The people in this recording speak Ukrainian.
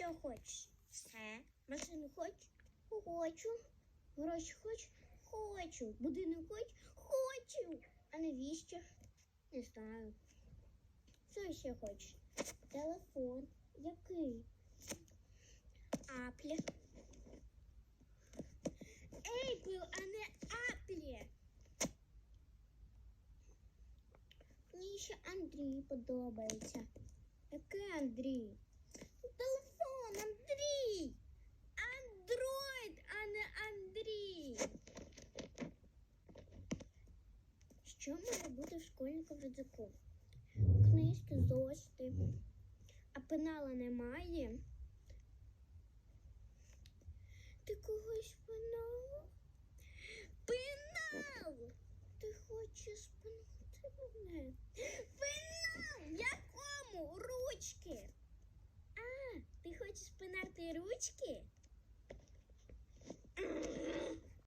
Що хочеш? Все. Машину хочеш? Хочу. Гроші хочеш? Хочу. Будинок хочеш? Хочу. А навіщо? Не знаю. Що ще хочеш? Телефон. Який? Аплі. Ейпл, а не Аплі. Мені ще Андрій подобається. Який Андрій? Телефон, Андрій! Андроїд, а не Андрій. Що має бути в школьнику в рюкзаку? Книжки, зошити. А пенала немає. Ти когось пенал? Пенал! Ти хочеш пинути мене? Пенал! Якому? Ручки. А, ти хочеш пинати ручки?